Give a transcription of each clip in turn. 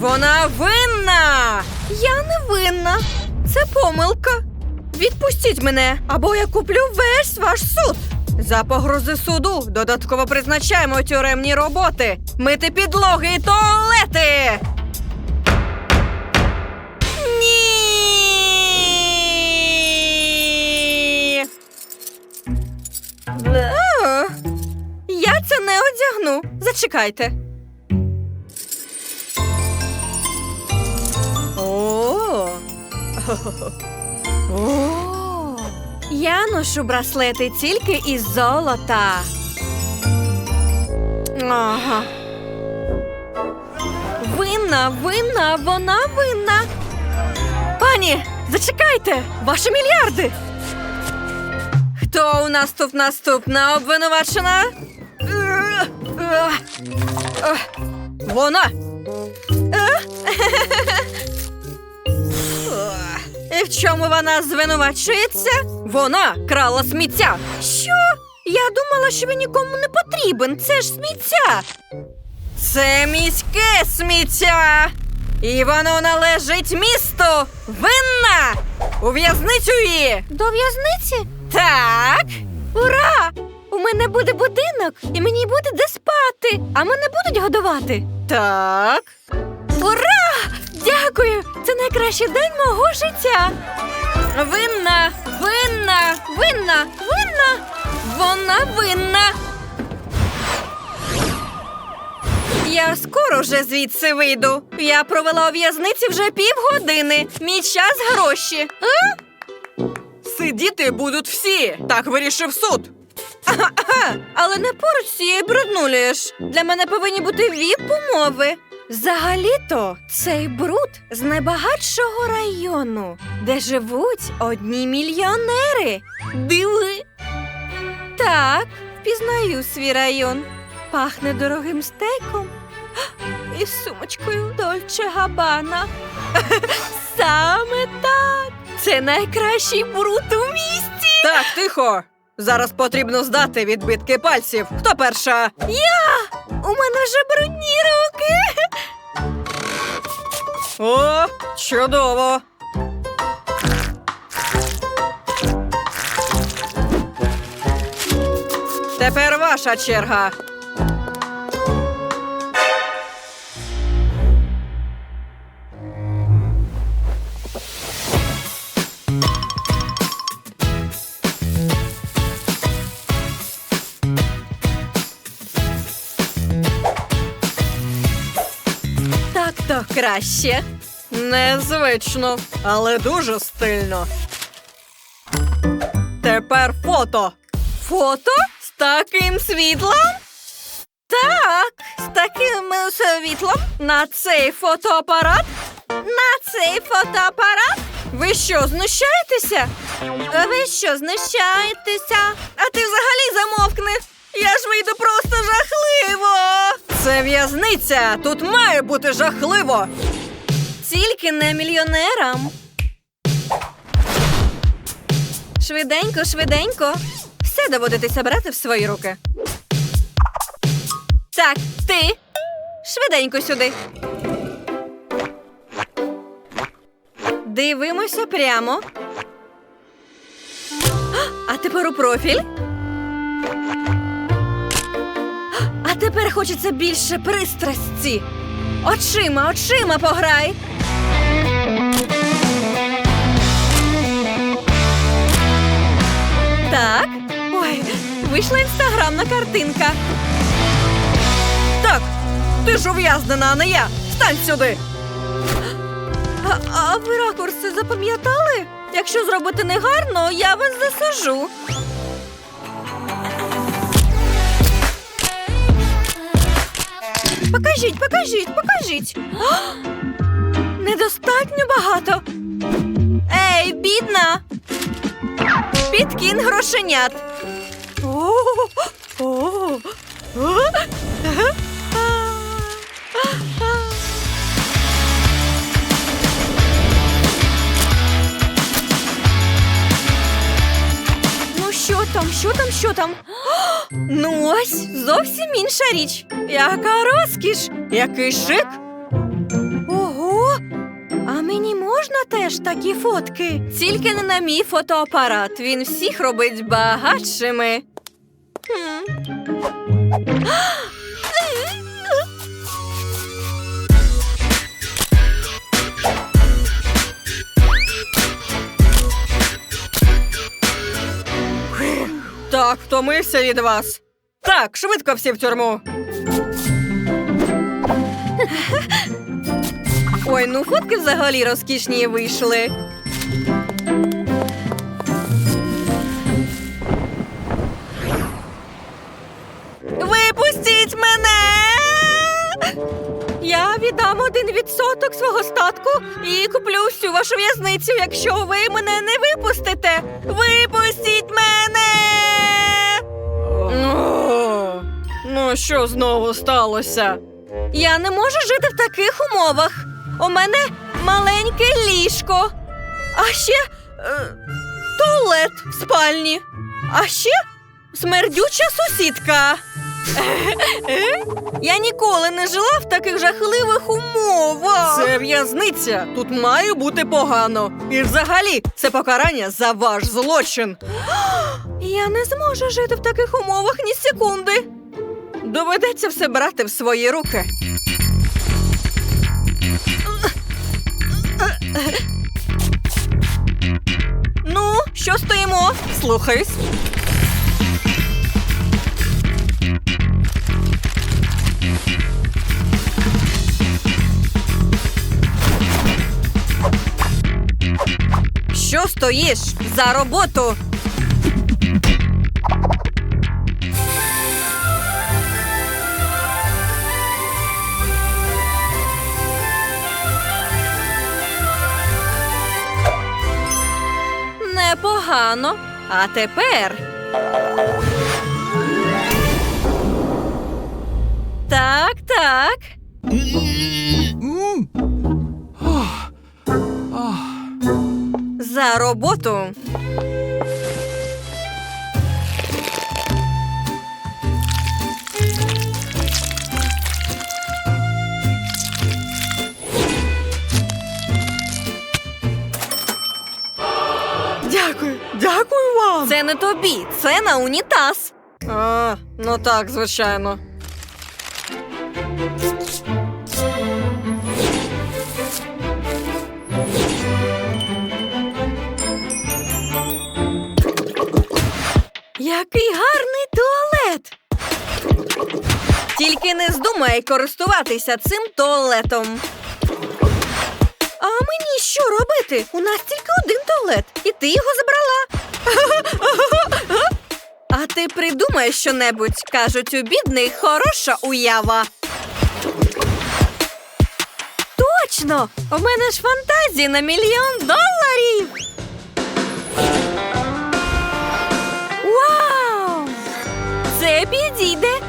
Вона винна! Я не винна. Це помилка. Відпустіть мене, або я куплю весь ваш суд. За погрози суду додатково призначаємо тюремні роботи, мити підлоги і туалети. Ні. Е, Я це не одягну. Зачекайте. Я ношу браслети тільки із золота. Ага. Винна, винна, вона винна. Пані, зачекайте! Ваші мільярди. Хто у нас тут наступна обвинувачена? Е, е, е, Вона. І в чому вона звинувачується? Вона крала сміття. Що? Я думала, що він нікому не потрібен. Це ж сміття. Це міське сміття. І воно належить місту. Винна! У в'язницю її! До в'язниці? Так. Ура! У мене буде будинок, і мені буде де спати, а мене будуть годувати. Так. Ура! Дякую! Це найкращий день мого життя. Винна, винна, винна, винна. Вона винна. Я скоро вже звідси вийду. Я провела у в'язниці вже півгодини. Мій час гроші. А? Сидіти будуть всі. Так вирішив суд. Ага, але не поруч з цією бруднулею. Для мене повинні бути віп-умови. Взагалі-то цей бруд з найбагатшого району, де живуть одні мільйонери. Диви. Так, впізнаю свій район. Пахне дорогим стейком і сумочкою Дольче Габана. Саме так. Це найкращий бруд у місті. Так, тихо. Зараз потрібно здати відбитки пальців. Хто перша? Я! У мене вже брудні руки. О, чудово. Тепер ваша черга. То краще. Незвично, але дуже стильно. Тепер фото. Фото? З таким світлом? Так, з таким е, світлом. На цей фотоапарат? На цей фотоапарат? Ви що, знущаєтеся? Ви що, знущаєтеся? А ти взагалі замовкни. Я ж вийду просто жахливо. Це в'язниця. Тут має бути жахливо. Тільки не мільйонерам. Швиденько, швиденько. Все доводитися брати в свої руки. Так, ти. Швиденько сюди. Дивимося прямо. А тепер у профіль. Тепер хочеться більше пристрасті. Очима, очима пограй. Так. Ой, вийшла інстаграмна картинка. Так, ти ж ув'язнена, а не я. Стань сюди. А, а ви ракурси запам'ятали? Якщо зробити негарно, я вас засажу. Покажіть, покажіть, покажіть. А! Недостатньо багато. Ей, бідна. Підкін грошенят. О, о, о. Ну що там, що там, що там? Ну ось зовсім інша річ. Яка розкіш, який шик. А мені можна теж такі фотки? Тільки не на мій фотоапарат. Він всіх робить багатшими. Так, втомився від вас. Так, швидко всі в тюрму. Ой, ну фотки взагалі розкішні вийшли. Випустіть мене! Я віддам один відсоток свого статку і куплю всю вашу в'язницю, якщо ви мене не випустите. Випустіть мене! О, ну, що знову сталося? Я не можу жити в таких умовах. У мене маленьке ліжко, а ще е, туалет в спальні, а ще смердюча сусідка. Я ніколи не жила в таких жахливих умовах. Це в'язниця. Тут має бути погано. І взагалі це покарання за ваш злочин. Я не зможу жити в таких умовах ні секунди. Доведеться все брати в свої руки. Ну, що стоїмо? Слухаюсь. Що стоїш? За роботу. Непогано. А тепер. Так, так. За роботу. Дякую, дякую вам. Це не тобі, це на унітаз. А, ну так, звичайно. Який гарний туалет. Тільки не здумай користуватися цим туалетом. А мені що робити? У нас тільки один туалет, і ти його забрала. А ти придумай щонебудь. Кажуть, у бідних хороша уява. Точно! У мене ж фантазії на мільйон доларів. Вау! Це підійде.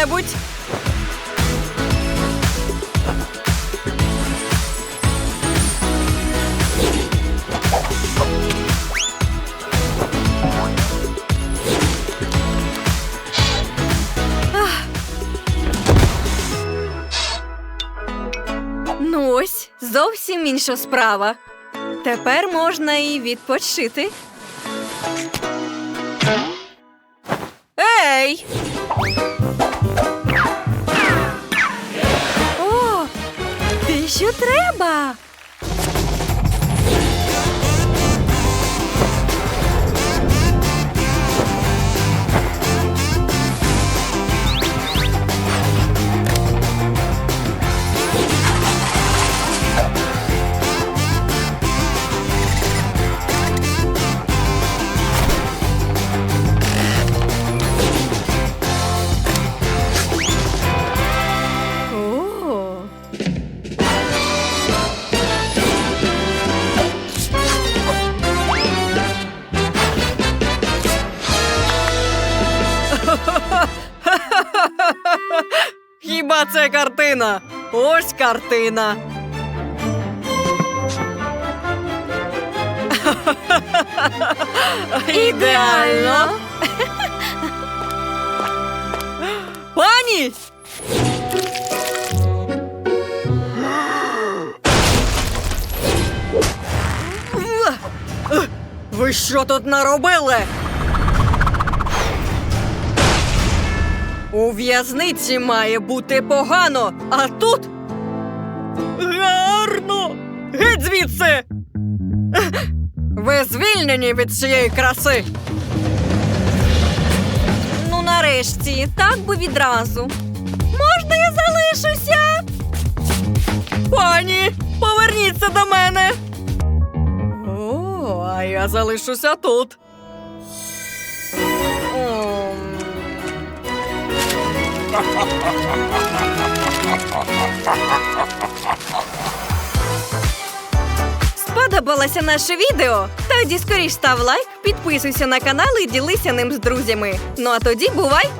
Щонебудь. Ах. Ну ось, зовсім інша справа. Тепер можна і відпочити. Ей! Що треба? Картина. Ось картина. Ідеально. Пані! Ви що тут наробили? У в'язниці має бути погано, а тут гарно. Геть звідси. Ви звільнені від цієї краси. Ну, нарешті, так би відразу. Можна я залишуся? Пані, поверніться до мене. О, а я залишуся тут. Сподобалося наше відео? Тоді скоріш став лайк, підписуйся на канал і ділися ним з друзями. Ну а тоді бувай!